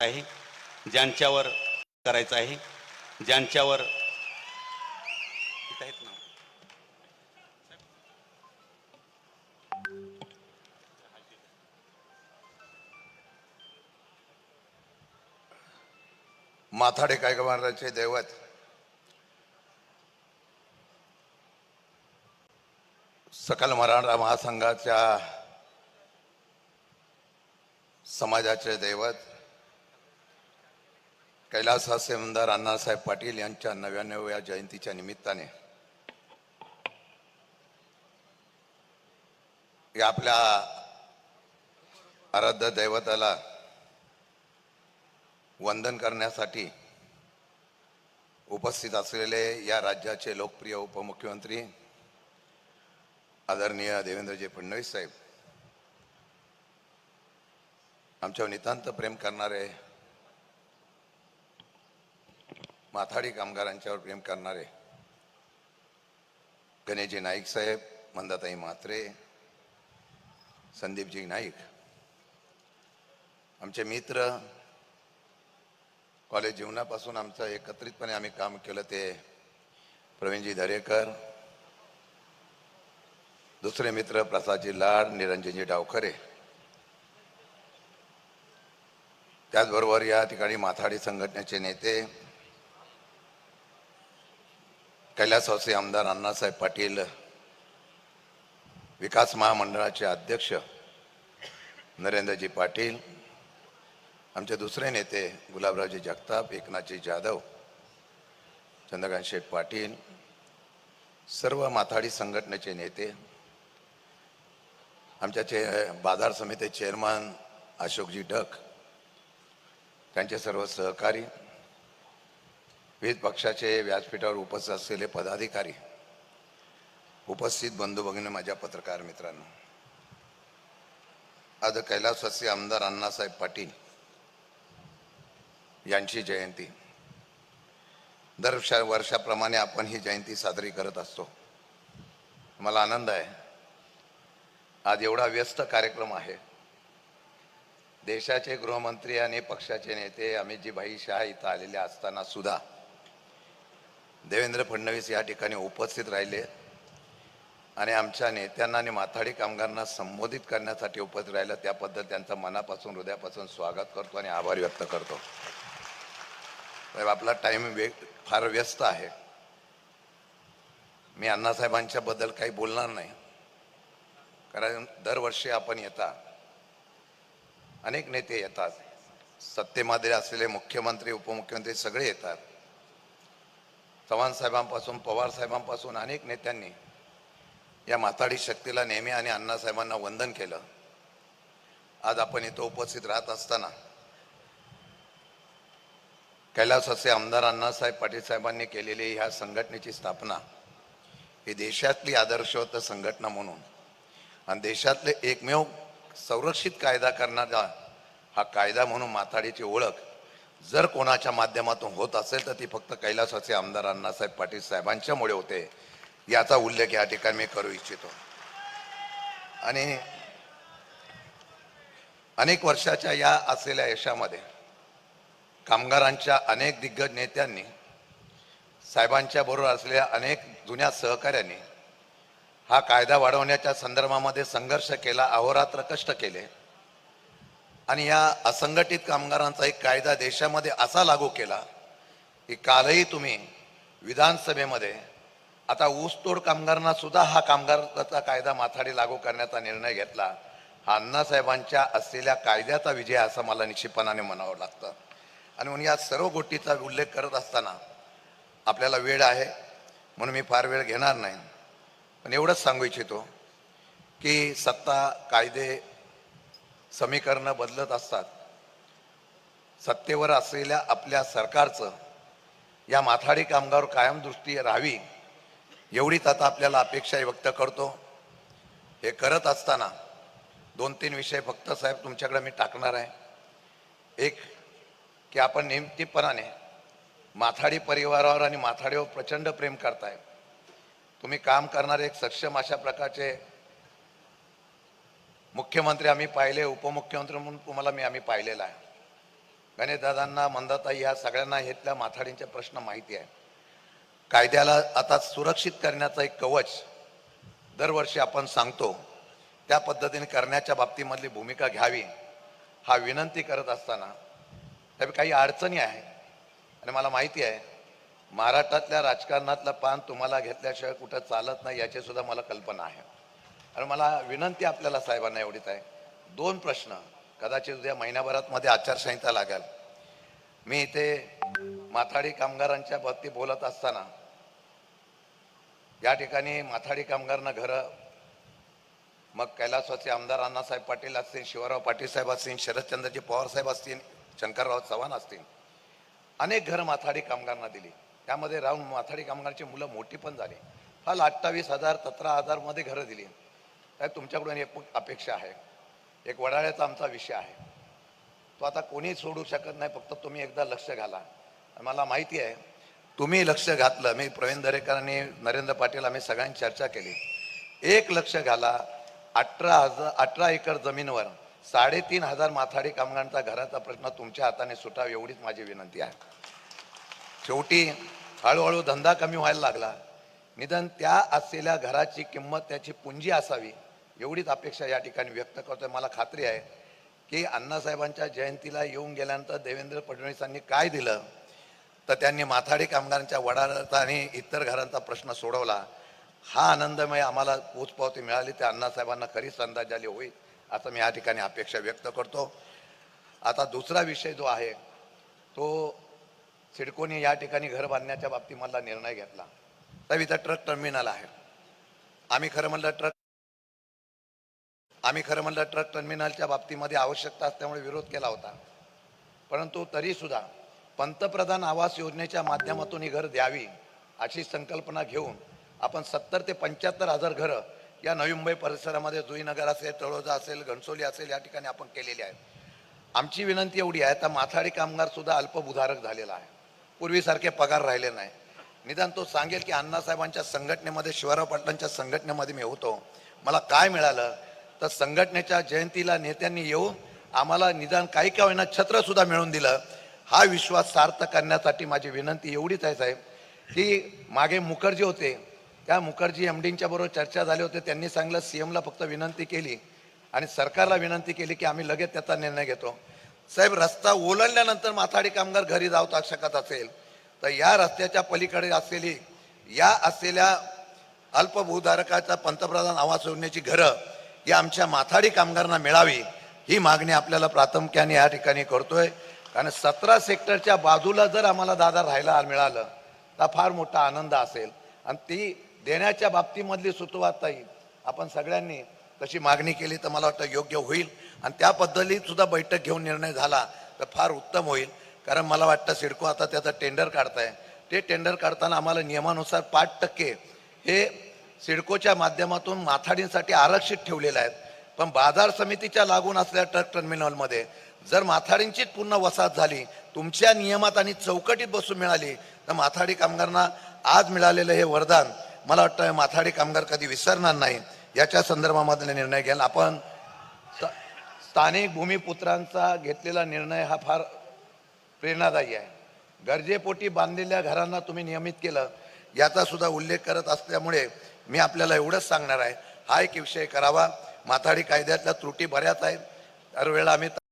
आहे ज्यांच्यावर करायचं आहे ज्यांच्यावर माथाडे काय ना दैवत? सकल मराठा महासंघाच्या समाजाचे दैवत? कैलासाचे आमदार अण्णासाहेब पाटील यांच्या नव्याण्णव्या जयंतीच्या निमित्ताने. या आपल्या आराध्य दैवताला वंदन करण्यासाठी उपस्थित असलेले या राज्याचे लोकप्रिय उपमुख्यमंत्री आदरणीय देवेंद्रजी फडणवीस साहेब. आमच्यावर नितांत प्रेम करणारे माथाडी कामगारांच्यावर प्रेम करणारे गणेशजी नाईक साहेब मंदाताई म्हात्रे संदीपजी नाईक आमचे मित्र कॉलेज जीवनापासून आमचं एकत्रितपणे आम्ही काम केलं ते प्रवीणजी दरेकर दुसरे मित्र प्रसादजी लाड निरंजनजी डावखरे. त्याचबरोबर या ठिकाणी माथाडी संघटनेचे नेते कैलासवासी आमदार अण्णासाहेब पाटील विकास महामंडळाचे अध्यक्ष नरेंद्रजी पाटील आमचे दुसरे नेते गुलाबरावजी जगताप एकनाथजी जाधव चंद्रकांत शेठ पाटील सर्व माथाडी संघटनेचे नेते आमच्या चे बाजार समिती चेअरमन अशोकजी डक त्यांचे सर्व सहकारी विविध पक्षाचे व्यासपीठावर उपस्थित असलेले पदाधिकारी उपस्थित बंधू भगिनी माझ्या पत्रकार मित्रांनो. आज कैलासवासी आमदार अण्णासाहेब पाटील यांची जयंती. दर वर्षाप्रमाणे आपण ही जयंती साजरी करत असतो. मला आनंद आहे. आज एवढा व्यस्त कार्यक्रम आहे. देशाचे गृहमंत्री आणि पक्षाचे नेते अमितजी भाई शहा इथं आलेले असताना सुद्धा देवेंद्र फडणवीस या ठिकाणी उपस्थित राहिले आणि आमच्या नेत्यांना आणि माथाडी कामगारांना संबोधित करण्यासाठी उपस्थित राहिलं. त्याबद्दल त्यांचं मनापासून हृदयापासून स्वागत करतो आणि आभार व्यक्त करतो. आपला टाइम वेग फार व्यस्त आहे. मी अण्णासाहेबांच्या बद्दल काही बोलणार नाही. कारण दरवर्षी आपण येता. अनेक नेते येतात. सत्तेमध्ये असलेले मुख्यमंत्री उपमुख्यमंत्री सगळे येतात. चव्हाण साहेबांपासून पवार साहेबांपासून अनेक नेत्यांनी या माताडी शक्तीला नेहमी आणि अण्णासाहेबांना वंदन केलं. आज आपण इथं उपस्थित राहत असताना कैलासाचे आमदार अण्णासाहेब पाटील साहेबांनी केलेली ह्या संघटनेची स्थापना ही देशातली आदर्शवत संघटना म्हणून आणि देशातले एकमेव संरक्षित कायदा करणारा हा कायदा म्हणून माथाडीची ओळख जर कोणाच्या माध्यमातून होत असेल तर ती फक्त कैलासाचे आमदार अण्णासाहेब पाटील साहेबांच्यामुळे होते. याचा उल्लेख या ठिकाणी मी करू इच्छितो. आणि अनेक वर्षाच्या या असलेल्या यशामध्ये कामगारांच्या अनेक दिग्गज नेत्यांनी साहेबांच्या बरोबर असलेल्या अनेक जुन्या सहकाऱ्यांनी हा कायदा वाढवण्याच्या संदर्भामध्ये संघर्ष केला अहोरात्र कष्ट केले. आणि या असंघटित कामगारांचा एक कायदा देशामध्ये असा लागू केला की कालही तुम्ही विधानसभेमध्ये आता ऊसतोड कामगारांना सुद्धा हा कामगाराचा कायदा माथाडी लागू करण्याचा निर्णय घेतला. हा अण्णासाहेबांच्या असलेल्या कायद्याचा विजय असं मला निश्चितपणाने म्हणावं लागतं. आणि म्हणून या सर्व गोष्टीचा उल्लेख करत असताना आपल्याला वेळ आहे म्हणून मी फार वेळ घेणार नाही. पण एवढंच सांगू इच्छितो की सत्ता कायदे समीकरणं बदलत असतात. सत्तेवर असलेल्या आपल्या सरकारचं या माथाडी कामगार कायम दृष्टी राहावी एवढीच आता आपल्याला अपेक्षा व्यक्त करतो. हे करत असताना दोन तीन विषय फक्त साहेब तुमच्याकडे मी टाकणार आहे. एक की आपण नेमतीपणाने माथाडी परिवारावर आणि माथाडीवर प्रचंड प्रेम करताय. तुम्ही काम करणारे एक सक्षम अशा प्रकारचे मुख्यमंत्री आम्ही पाहिले उपमुख्यमंत्री म्हणून तुम्हाला मी आम्ही पाहिलेला आहे. गणेशदादांना मंदाताई ह्या सगळ्यांना हेतल्या माथाडींचे प्रश्न माहिती आहे. कायद्याला आता सुरक्षित करण्याचा एक कवच दरवर्षी आपण सांगतो. त्या पद्धतीने करण्याच्या बाबतीमधली भूमिका घ्यावी हा विनंती करत असताना त्यावेळी काही अडचणी आहे. आणि मला माहिती आहे महाराष्ट्रातल्या राजकारणातलं पान तुम्हाला घेतल्याशिवाय कुठं चालत नाही याची सुद्धा मला कल्पना आहे. आणि मला विनंती आपल्याला साहेबांना एवढीच आहे. दोन प्रश्न. कदाचित उद्या महिन्याभरात मध्ये आचारसंहिता लागेल. मी इथे माथाडी कामगारांच्या बाबतीत बोलत असताना या ठिकाणी माथाडी कामगारांना घरं मग कैलासवाचे आमदार अण्णासाहेब पाटील असतील शिवराव पाटील साहेब असतील शरदचंद्रजी पवार साहेब असतील शंकरराव चव्हाण असतील अनेक घरं माथाडी कामगारांना दिली. त्यामध्ये राहून माथाडी कामगारांची मुलं मोठी पण झाली. फार अठ्ठावीस हजार सतरा हजारमध्ये घरं दिली. काय तुमच्याकडून एक अपेक्षा आहे? एक वडाळ्याचा आमचा विषय आहे. तो आता कोणी सोडू शकत नाही फक्त तुम्ही एकदा लक्ष घाला. मला माहिती आहे तुम्ही लक्ष घातलं. मी प्रवीण दरेकरांनी नरेंद्र पाटील आम्ही सगळ्यांनी चर्चा केली. एक लक्ष घाला अठरा हजार अठरा एकर जमीनवर साडेतीन हजार माथाडी कामगारांचा घराचा प्रश्न तुमच्या हाताने सुटावा एवढीच माझी विनंती आहे. शेवटी हळूहळू धंदा कमी व्हायला लागला. निदान त्या असलेल्या घराची किंमत त्याची पुंजी असावी. एवढीच अपेक्षा या ठिकाणी व्यक्त करतोय. मला खात्री आहे की अण्णासाहेबांच्या जयंतीला येऊन गेल्यानंतर देवेंद्र फडणवीसांनी काय दिलं तर त्यांनी माथाडी कामगारांच्या वडाराचा आणि इतर घरांचा प्रश्न सोडवला. हा आनंदमय आम्हाला पोचपावती मिळाली. त्या अण्णासाहेबांना खरीच अंदाज झाली होईल असं मी या ठिकाणी अपेक्षा व्यक्त करतो. आता दुसरा विषय जो आहे तो सिडकोने या ठिकाणी घर बांधण्याच्या बाबतीमधला निर्णय घेतला. तर इथं ट्रक टर्मिनल आहे. आम्ही खरं म्हणलं ट्रक आम्ही खरं म्हणलं ट्रक टर्मिनलच्या बाबतीमध्ये आवश्यकता असल्यामुळे विरोध केला होता. परंतु तरीसुद्धा पंतप्रधान आवास योजनेच्या माध्यमातून ही घर द्यावी अशी संकल्पना घेऊन आपण सत्तर ते पंच्याहत्तर हजार घरं या नवी मुंबई परिसरामध्ये जुईनगर असेल तळोजा असेल घणसोली असेल या ठिकाणी आपण केलेली आहे आमची विनंती एवढी आहे तर माथाडी कामगारसुद्धा अल्पभूधारक झालेला आहे. पूर्वीसारखे पगार राहिले नाही. निदान तो सांगेल की अण्णासाहेबांच्या संघटनेमध्ये शिवराव पाटलांच्या संघटनेमध्ये मी होतो. मला काय मिळालं? तर संघटनेच्या जयंतीला नेत्यांनी येऊन आम्हाला निदान काही का होईना छत्र सुद्धा मिळवून दिलं. हा विश्वास सार्थ करण्यासाठी माझी विनंती एवढीच आहे साहेब. की मागे मुखर्जी होते. त्या मुखर्जी एम डींच्या बरोबर चर्चा झाली होती. त्यांनी सांगलं सी एमला फक्त विनंती केली आणि सरकारला विनंती केली की आम्ही लगेच त्याचा निर्णय घेतो. साहेब रस्ता ओलांडल्यानंतर माथाडी कामगार घरी जाऊ शकत असेल. तर या रस्त्याच्या पलीकडे असलेली या असलेल्या अल्पभूधारकाचा पंतप्रधान आवास योजनेची घरं ही आमच्या माथाडी कामगारांना मिळावी ही मागणी आपल्याला प्राथमिकाने या ठिकाणी करतोय. कारण सतरा सेक्टरच्या बाजूला जर आम्हाला दादा राहायला मिळालं तर फार मोठा आनंद असेल. आणि ती देण्याच्या बाबतीमधली सुतवाताई आपण सगळ्यांनी तशी मागणी केली तर मला वाटतं योग्य होईल. आणि त्या पद्धतीत सुद्धा बैठक घेऊन निर्णय झाला तर फार उत्तम होईल. कारण मला वाटतं सिडको आता त्याचं टेंडर काढताय. ते टेंडर काढताना आम्हाला नियमानुसार पाच टक्के हे सिडकोच्या माध्यमातून माथाडींसाठी आरक्षित ठेवलेलं आहेत. पण बाजार समितीच्या लागून असलेल्या ट्रक टर्मिनलमध्ये जर माथाडींचीच पूर्ण वसाहत झाली तुमच्या नियमात आणि चौकटीत बसून मिळाली तर माथाडी कामगारांना आज मिळालेलं हे वरदान मला वाटतं माथाडी कामगार कधी विसरणार नाही. याच्या संदर्भामधले निर्णय घ्याल. आपण स्थानिक भूमिपुत्रांचा घेतलेला निर्णय हा फार प्रेरणादायी आहे. गरजेपोटी बांधलेल्या घरांना तुम्ही नियमित केलं याचा सुद्धा उल्लेख करत असल्यामुळे मी आपल्याला एवढंच सांगणार आहे. हा एक विषय करावा. माथाडी कायद्यातल्या त्रुटी बऱ्याच आहेत. दरवेळेला आम्ही